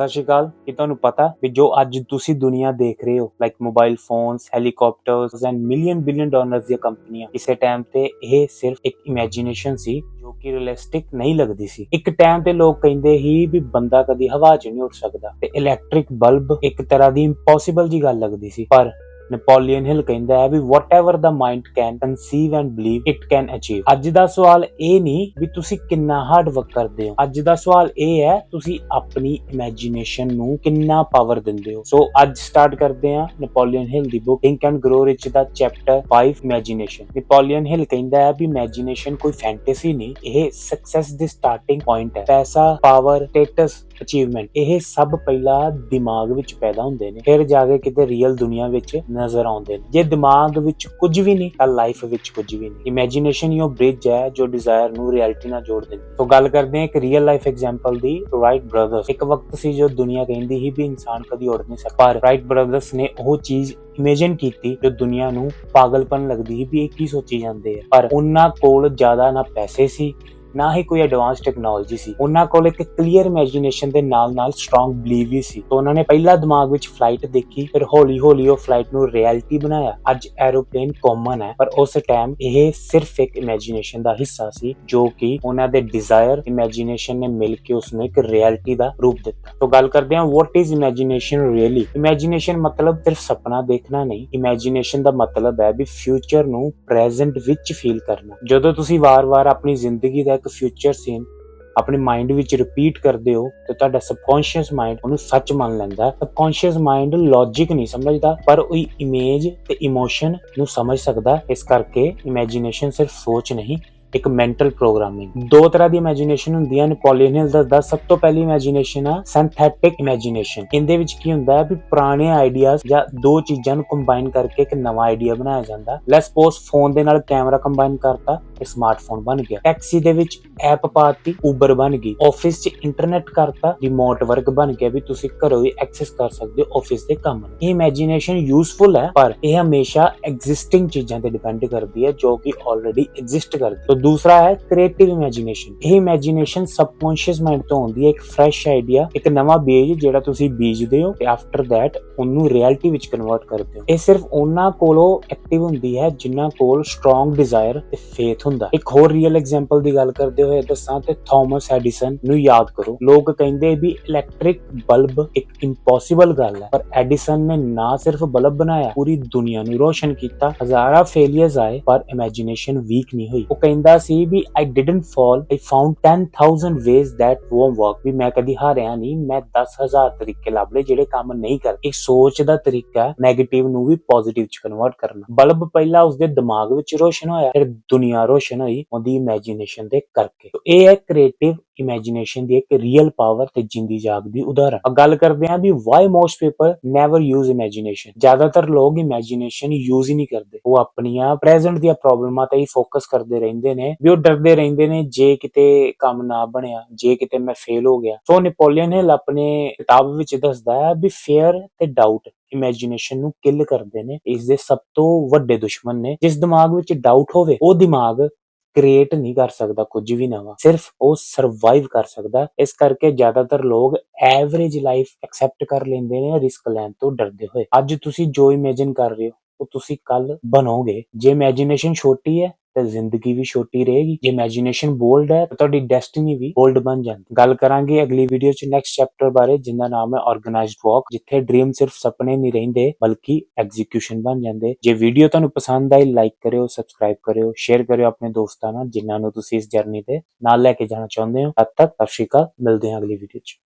ਸਤਿ ਸ਼੍ਰੀ ਅਕਾਲ। ਕੀ ਤੁਹਾਨੂੰ ਪਤਾ ਵੀ ਜੋ ਅੱਜ ਤੁਸੀਂ ਦੁਨੀਆ ਦੇਖ ਰਹੇ ਹੋ like mobile phones helicopters and million billion dollars ਦੀਆਂ ਕੰਪਨੀਆਂ, ਕਿਸੇ ਟਾਈਮ ਤੇ ਇਹ ਸਿਰਫ ਇੱਕ ਇਮੇਜਿਨੇਸ਼ਨ ਸੀ ਜੋ ਕਿ ਰੀਅਲਿਸਟਿਕ ਨਹੀਂ ਲੱਗਦੀ ਸੀ। ਇੱਕ ਟਾਈਮ ਤੇ ਲੋਕ ਕਹਿੰਦੇ ਹੀ ਵੀ ਬੰਦਾ ਕਦੀ ਹਵਾ 'ਚ ਨਹੀਂ ਉੱਡ ਸਕਦਾ ਤੇ ਇਲੈਕਟ੍ਰਿਕ ਬਲਬ ਇੱਕ ਤਰ੍ਹਾਂ ਦੀ ਇੰਪੋਸੀਬਲ ਜੀ ਗੱਲ ਲੱਗਦੀ ਸੀ। ਪਰ ਨੈਪੋਲੀਅਨ ਹਿਲ ਕਹਿੰਦਾ ਹੈ ਵੀ whatever the mind can conceive and believe, it can achieve ਅੱਜ ਦਾ ਸਵਾਲ ਇਹ ਨਹੀਂ ਵੀ ਤੁਸੀਂ ਕਿੰਨਾ ਹਾਰਡ ਵਰਕ ਕਰਦੇ ਹੋ। ਅੱਜ ਦਾ ਸਵਾਲ ਇਹ ਹੈ, ਤੁਸੀਂ ਆਪਣੀ ਇਮੇਜਿਨੇਸ਼ਨ ਨੂੰ ਕਿੰਨਾ ਪਾਵਰ ਦਿੰਦੇ ਹੋ। ਸੋ ਅੱਜ ਸਟਾਰਟ ਕਰਦੇ ਹਾਂ Napoleon Hill the book think and grow rich the chapter 5 imagination Napoleon Hill ਕਹਿੰਦਾ ਹੈ ਵੀ ਇਮੇਜਿਨੇਸ਼ਨ ਕੋਈ ਫੈਂਟੇਸੀ ਨਹੀਂ, ਇਹ ਸਕਸੈਸ ਦੀ ਸਟਾਰਟਿੰਗ ਪੁਆਇੰਟ ਹੈ। ਪੈਸਾ ਪਾਵਰ ਸਟੇਟਸ ਅਚੀਵਮੈਂਟ ਇਹ ਸਭ ਪਹਿਲਾਂ ਦਿਮਾਗ ਵਿੱਚ ਪੈਦਾ ਹੁੰਦੇ ਨੇ, ਫਿਰ ਜਾ ਕੇ ਕਿਤੇ ਰੀਅਲ ਦੁਨੀਆ ਵਿੱਚ ਨਜ਼ਰ ਆਉਂਦੇ ਨੇ। ਜੇ ਦਿਮਾਗ ਵਿੱਚ ਕੁਝ ਵੀ ਨਹੀਂ, ਤਾਂ ਲਾਈਫ ਵਿੱਚ ਕੁਝ ਵੀ ਨਹੀਂ। ਇਮੇਜਿਨੇਸ਼ਨ ਹੀ ਬ੍ਰਿਜ ਹੈ ਜੋ ਡਿਜ਼ਾਇਰ ਨੂੰ ਰਿਐਲਿਟੀ ਨਾਲ ਜੋੜ ਦਿੰਦੀ ਸੋ ਗੱਲ ਕਰਦੇ ਹਾਂ ਇੱਕ ਰੀਅਲ ਲਾਈਫ ਐਗਜ਼ਾਮਪਲ ਦੀ ਰਾਈਟ ਬ੍ਰਦਰਸ ਇੱਕ ਵਕਤ ਸੀ ਜੋ ਦੁਨੀਆ ਕਹਿੰਦੀ ਸੀ ਵੀ ਇਨਸਾਨ ਕਦੀ ਉੜ ਨਹੀਂ ਸਕਦਾ। ਪਰ ਰਾਈਟ ਬ੍ਰਦਰਸ ਨੇ ਉਹ ਚੀਜ਼ ਇਮੇਜਿਨ ਕੀਤੀ ਜੋ ਦੁਨੀਆ ਨੂੰ ਪਾਗਲਪਨ ਲੱਗਦੀ ਸੀ ਵੀ ਇਹ ਕੀ ਸੋਚੀ ਜਾਂਦੇ ਆ। ਪਰ ਉਹਨਾਂ ਕੋਲ ਜ਼ਿਆਦਾ ਨਾ ਪੈਸੇ ਸੀ ਨਾ ਹੀ ਕੋਈ ਐਡਵਾਂਸ ਟੈਕਨੋਲੋਜੀ ਸੀ। ਉਹਨਾਂ ਕੋਲ ਇੱਕ ਕਲੀਅਰ ਇਮੇਜਿਨੇਸ਼ਨ ਦੇ ਨਾਲ-ਨਾਲ ਸਟਰੋਂਗ ਬਲੀਵ ਵੀ ਸੀ। ਤਾਂ ਉਹਨਾਂ ਨੇ ਪਹਿਲਾ ਦਿਮਾਗ ਵਿੱਚ ਫਲਾਈਟ ਦੇਖੀ, ਫਿਰ ਹੌਲੀ-ਹੌਲੀ ਉਹ ਫਲਾਈਟ ਨੂੰ ਰਿਐਲਿਟੀ ਬਣਾਇਆ। ਅੱਜ ਐਰੋਪਲੇਨ ਕਾਮਨ ਹੈ, ਪਰ ਉਸ ਟਾਈਮ ਇਹ ਸਿਰਫ ਇੱਕ ਇਮੇਜਿਨੇਸ਼ਨ ਦਾ ਹਿੱਸਾ ਸੀ, ਜੋ ਕਿ ਉਹਨਾਂ ਦੇ ਡਿਜ਼ਾਇਰ ਇਮੇਜਿਨੇਸ਼ਨ ਨੇ ਮਿਲ ਕੇ ਉਸ ਨੂੰ ਇੱਕ ਰਿਐਲਿਟੀ ਦਾ ਰੂਪ ਦਿੱਤਾ। ਤਾਂ ਗੱਲ ਕਰਦੇ ਹਾਂ what is imagination really imagination ਮਤਲਬ ਸਿਰਫ ਸੁਪਨਾ ਦੇਖਣਾ ਨਹੀਂ। ਇਮੇਜਿਨੇਸ਼ਨ ਦਾ ਮਤਲਬ ਹੈ ਵੀ ਫਿਊਚਰ ਨੂੰ ਪ੍ਰੈਜ਼ੈਂਟ ਵਿੱਚ ਫੀਲ ਕਰਨਾ। ਜਦੋਂ ਤੁਸੀਂ ਵਾਰ-ਵਾਰ ਆਪਣੀ ਜ਼ਿੰਦਗੀ ਦਾ ਇੱਕ ਫਿਊਚਰ ਸੀਨ ਆਪਣੇ ਮਾਈਂਡ ਵਿੱਚ ਰਿਪੀਟ ਕਰਦੇ ਹੋ ਤੇ ਤੁਹਾਡਾ ਸਬਕੌਂਸ਼ੀਅਸ ਮਾਈਂਡ ਉਹਨੂੰ ਸੱਚ ਮੰਨ ਲੈਂਦਾ ਹੈ। ਸਬਕੌਂਸ਼ੀਅਸ ਮਾਈਂਡ ਲੌਜੀਕ ਨਹੀਂ ਸਮਝਦਾ, ਪਰ ਉਹ ਇਮੇਜ ਤੇ ਇਮੋਸ਼ਨ ਨੂੰ ਸਮਝ ਸਕਦਾ ਇਸ ਕਰਕੇ ਇਮੇਜਿਨੇਸ਼ਨ ਸਿਰਫ ਸੋਚ ਨਹੀਂ ਇੱਕ ਮੈਂਟਲ ਪ੍ਰੋਗਰਾਮਿੰਗ ਦੋ ਤਰ੍ਹਾਂ ਦੀ ਇਮੇਜਿਨੇਸ਼ਨ ਹੁੰਦੀਆਂ ਨੈਪੋਲੀਅਨ ਹਿਲ ਦੱਸਦਾ ਸਭ ਤੋਂ ਪਹਿਲੀ ਇਮੇਜਿਨੇਸ਼ਨ ਆ ਸਿੰਥੈਟਿਕ ਇਮੇਜਿਨੇਸ਼ਨ ਇਹਦੇ ਵਿੱਚ ਕੀ ਹੁੰਦਾ ਹੈ ਵੀ ਪੁਰਾਣੇ ਆਈਡੀਆਜ਼ ਜਾਂ ਦੋ ਚੀਜ਼ਾਂ ਨੂੰ ਕੰਬਾਈਨ ਕਰਕੇ ਇੱਕ ਨਵਾਂ ਆਈਡੀਆ ਬਣਾਇਆ ਜਾਂਦਾ। ਲੈਟਸ ਸਪੋਜ਼ ਫੋਨ ਦੇ ਨਾਲ ਕੈਮਰਾ ਕੰਬਾਈਨ ਕਰਤਾ ਤੇ ਸਮਾਰਟਫੋਨ ਬਣ ਗਿਆ। ਟੈਕਸੀ ਦੇ ਵਿੱਚ ਐਪ ਪਾਤੀ ਉਬਰ ਬਣ ਗਈ। ਆਫਿਸ 'ਚ ਇੰਟਰਨੈਟ ਕਰਤਾ ਰਿਮੋਟ ਵਰਕ ਬਣ ਗਿਆ ਵੀ ਤੁਸੀਂ ਘਰੋਂ ਹੀ ਐਕਸੈਸ ਕਰ ਸਕਦੇ ਹੋ ਆਫਿਸ ਦੇ ਕੰਮ ਨੂੰ। ਇਹ ਇਮੇਜਿਨੇਸ਼ਨ ਯੂਸਫੁਲ ਹੈ, ਪਰ ਇਹ ਹਮੇਸ਼ਾ ਐਗਜ਼ਿਸਟਿੰਗ ਚੀਜ਼ਾਂ ਤੇ ਡਿਪੈਂਡ ਕਰਦੀ ਹੈ ਜੋ ਕਿ ਆਲਰੇਡੀ ਐਗਜ਼ਿਸਟ ਕਰਦੀ ਦੂਸਰਾ ਹੈ ਕ੍ਰੀਏਟਿਵ ਇਮੇਜਿਨੇਸ਼ਨ ਇਹ ਇਮੇਜਿਨੇਸ਼ਨ ਸਬਕੌਂਸ਼ੀਅਸ ਮਾਈਂਡ ਤੋਂ ਆਉਂਦੀ ਹੈ, ਇੱਕ ਫਰੈਸ਼ ਆਈਡੀਆ ਇੱਕ ਨਵਾਂ ਬੀਜ ਜਿਹੜਾ ਤੁਸੀਂ ਬੀਜਦੇ ਹੋ ਤੇ ਆਫਟਰ ਥੈਟ ਉਹਨੂੰ ਰਿਐਲਿਟੀ ਵਿੱਚ ਕਨਵਰਟ ਕਰਦੇ ਹੋ। ਇਹ ਸਿਰਫ ਉਹਨਾਂ ਕੋਲੋਂ ਐਕਟਿਵ ਹੁੰਦੀ ਹੈ ਜਿਨ੍ਹਾਂ ਕੋਲ ਸਟਰੋਂਗ ਡਿਜ਼ਾਇਰ ਤੇ ਫੇਥ ਹੁੰਦਾ। ਇੱਕ ਹੋਰ ਰੀਅਲ ਐਗਜ਼ਾਮਪਲ ਦੀ ਗੱਲ ਕਰਦੇ ਹੋਏ ਦੱਸਾਂ ਤੇ ਥਾਮਸ ਐਡੀਸਨ ਨੂੰ ਯਾਦ ਕਰੋ। ਲੋਕ ਕਹਿੰਦੇ ਵੀ ਇਲੈਕਟ੍ਰਿਕ ਬਲਬ ਇੱਕ ਇੰਪੋਸੀਬਲ ਗੱਲ ਹੈ, ਪਰ ਐਡੀਸਨ ਨੇ ਨਾ ਸਿਰਫ ਬਲਬ ਬਣਾਇਆ, ਪੂਰੀ ਦੁਨੀਆ ਨੂੰ ਰੋਸ਼ਨ ਕੀਤਾ। ਹਜ਼ਾਰਾਂ ਫੇਲਿਅਰਸ ਆਏ, ਪਰ ਇਮੇਜਿਨੇਸ਼ਨ ਵੀਕ ਨਹੀਂ ਹੋਈ। ਉਹ ਕਹਿੰਦਾ ਸੀ ਵੀ I didn't fail I found 10000 ways that won't work ਵੀ ਮੈਂ ਕਦੀ ਹਾਰਿਆ ਨਹੀਂ, ਮੈਂ 10000 ਤਰੀਕੇ ਲੱਭ ਲਏ ਜਿਹੜੇ ਕੰਮ ਨਹੀਂ ਕਰਦੇ ਇਹ ਸੋਚ ਦਾ ਤਰੀਕਾ ਹੈ 네ਗੇਟਿਵ ਨੂੰ ਵੀ ਪੋਜ਼ਿਟਿਵ ਚ ਕਨਵਰਟ ਕਰਨਾ। ਬਲਬ ਪਹਿਲਾਂ ਉਸਦੇ ਦਿਮਾਗ ਵਿੱਚ ਰੋਸ਼ਨ ਹੋਇਆ, ਫਿਰ ਦੁਨੀਆ ਰੋਸ਼ਨ ਹੋਈ ਉਹਦੀ ਇਮੇਜਿਨੇਸ਼ਨ ਦੇ ਕਰਕੇ। ਇਹ ਹੈ ਕ੍ਰੀਏਟਿਵ ਇਮੇਜਿਨੇਸ਼ਨ ਦੀ ਇੱਕ ਰੀਅਲ ਪਾਵਰ ਤੇ ਜਿੰਦੀ ਜਾਗਦੀ ਉਦਾਹਰਣ। ਅਬ ਗੱਲ ਕਰਦੇ ਹਾਂ ਵੀ why most people never use imagination ਜ਼ਿਆਦਾਤਰ ਲੋਕ ਇਮੇਜਿਨੇਸ਼ਨ ਯੂਜ਼ ਹੀ ਨਹੀਂ ਕਰਦੇ। ਉਹ ਆਪਣੀਆਂ ਪ੍ਰੈਜ਼ੈਂਟ ਦੀਆਂ ਪ੍ਰੋਬਲਮਾਂ ਤੇ ਹੀ ਫੋਕਸ ਕਰਦੇ ਰਹਿੰਦੇ ਨੇ। ਨੇ ਵੀ ਉਹ ਡਰਦੇ ਰਹਿੰਦੇ ਨੇ ਜੇ ਕਿਤੇ ਕੰਮ ਨਾ ਬਣਿਆ, ਜੇ ਕਿਤੇ ਮੈਂ ਫੇਲ ਹੋ ਗਿਆ। ਸੋ ਨੈਪੋਲੀਅਨ ਹਿਲ ਆਪਣੇ ਕਿਤਾਬ ਵਿੱਚ ਦੱਸਦਾ ਹੈ ਵੀ ਫੇਅਰ ਤੇ ਡਾਊਟ ਇਮੇਜਿਨੇਸ਼ਨ ਨੂੰ ਕਿਲ ਕਰਦੇ ਨੇ। ਇਸ ਦੇ ਸਭ ਤੋਂ ਵੱਡੇ ਦੁਸ਼ਮਣ ਨੇ। ਜਿਸ ਦਿਮਾਗ ਵਿੱਚ ਡਾਊਟ ਹੋਵੇ, ਉਹ ਦਿਮਾਗ ਕ੍ਰੀਏਟ ਨਹੀਂ ਕਰ ਸਕਦਾ ਕੁਝ ਵੀ ਨਵਾਂ। ਸਿਰਫ ਉਹ ਸਰਵਾਈਵ ਕਰ ਸਕਦਾ। ਇਸ ਕਰਕੇ ਜ਼ਿਆਦਾਤਰ ਲੋਕ ਐਵਰੇਜ ਲਾਈਫ ਐਕਸੈਪਟ ਕਰ ਲੈਂਦੇ ਨੇ ਰਿਸਕ ਲੈਣ ਤੋਂ ਡਰਦੇ ਹੋਏ। ਅੱਜ ਤੁਸੀਂ ਜੋ ਇਮੇਜਿਨ ਕਰ ਰਹੇ ਹੋ, ਉਹ ਤੁਸੀਂ ਕੱਲ ਬਣੋਗੇ। ਜੇ ਇਮੇਜਿਨੇਸ਼ਨ ਛੋਟੀ ਹੈ ਤਾਂ ਜ਼ਿੰਦਗੀ ਵੀ ਛੋਟੀ ਰਹੇਗੀ। ਜੇ ਇਮੇਜਿਨੇਸ਼ਨ ਬੋਲਡ ਹੈ, ਤਾਂ ਤੁਹਾਡੀ ਡੈਸਟੀਨੀ ਵੀ ਬੋਲਡ ਬਣ ਜਾਂਦੀ ਗੱਲ ਕਰਾਂਗੇ ਅਗਲੀ ਵੀਡੀਓ ਚ ਨੈਕਸਟ ਚੈਪਟਰ ਬਾਰੇ, ਜਿੰਦਾ ਨਾਮ ਹੈ ਆਰਗੇਨਾਈਜ਼ਡ ਵਾਕ ਜਿੱਥੇ ਡ੍ਰੀਮ ਸਿਰਫ ਸੁਪਨੇ ਨਹੀਂ ਰਹਿੰਦੇ, ਬਲਕਿ ਐਗਜ਼ੀਕਿਊਸ਼ਨ ਬਣ ਜਾਂਦੇ। ਜੇ ਵੀਡੀਓ ਤੁਹਾਨੂੰ ਪਸੰਦ ਆਈ ਲਾਈਕ ਕਰਿਓ ਸਬਸਕ੍ਰਾਈਬ ਕਰਿਓ ਸ਼ੇਅਰ ਕਰਿਓ ਆਪਣੇ ਦੋਸਤਾਂ ਨਾਲ, ਜਿਨ੍ਹਾਂ ਨੂੰ ਤੁਸੀਂ ਇਸ ਜਰਨੀ ਤੇ ਨਾਲ ਲੈ ਕੇ ਜਾਣਾ ਚਾਹੁੰਦੇ ਹੋ। ਤਦ ਤੱਕ ਸਤਿ ਸ਼੍ਰੀ ਅਕਾਲ, ਮਿਲਦੇ ਹਾਂ ਅਗਲੀ ਵੀਡੀਓ ਚ।